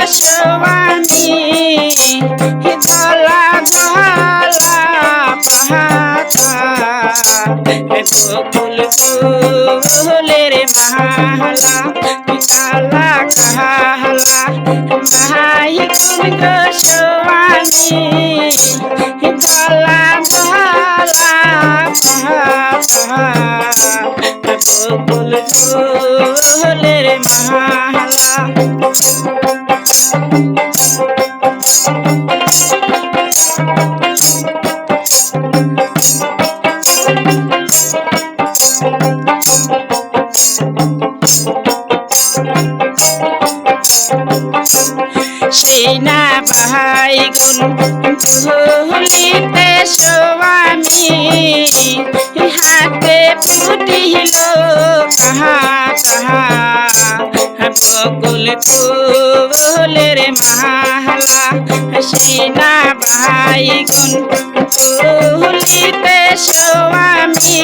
গোস্বামী দলা দলা পাহাতা বকুল ফুলের মালা কালা কালা মাই গুণ গোস্বামী দলা দলা পাহাতা বকুল ফুলের মালা সেই না ভাই গুণ ভুলিতে স্বামী হাতে ফুটিল কাহা কাহা বকুল ফুলের মালা সেই না ভাই গুণ। ভুলিতে স্বামী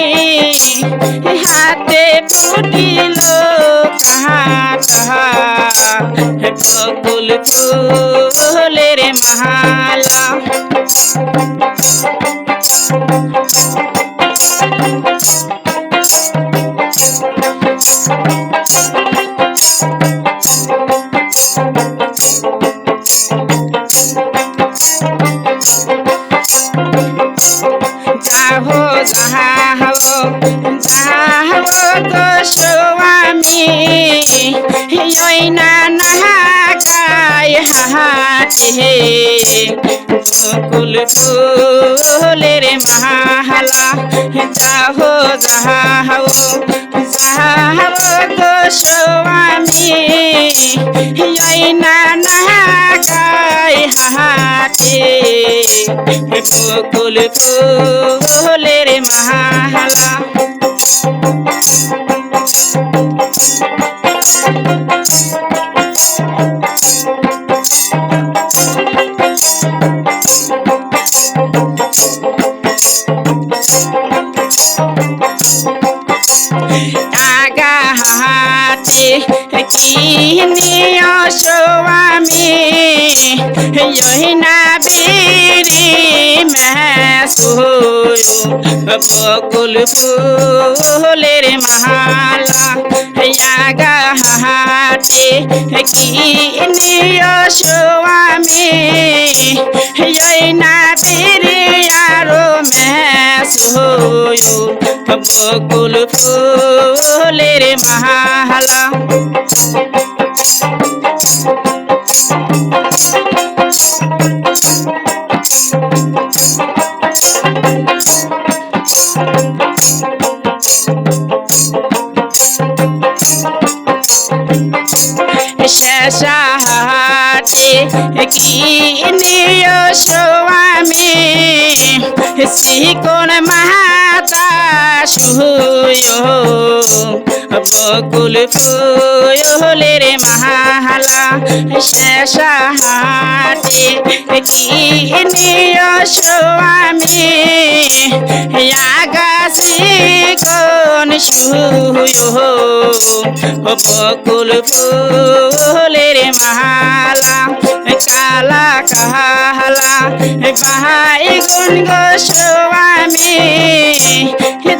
হাতে ফুটিল বকুল ফুলের মালা। যাহো তো স্বামী ওই না নাহাকায় হাহাতে বকুল ফুলের মালা যাহো যাহো বকুল ফুলের মালা আগা স্বামী ইহিনা বীরি মেসুয় বকুল ফুলের মালা আগা হাতে কিনিয় স্বামী ইহিনা বীরি আরও মেসুয় বকুল ফুলের মালা। শেষাহাতে কিনিয় স্বামী শিকোণ মাতা সুয় বকুল ফুলের মালা শেষাহাতে কিনিয় স্বামী আগাছি কোন সুয় বকুল ফুলের মালা কালা কালা ভাই গুণ গোস্বামী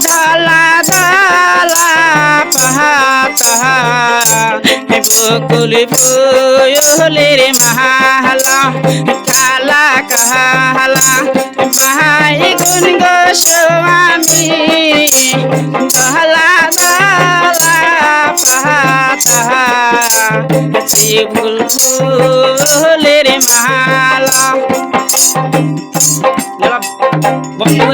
দলা দলা পাহা বকুল ফুলের মালা কালা কালা ভাই গুণ গোস্বামী, দলা দলা পাহা পাহা। ভুল ফুলের মালা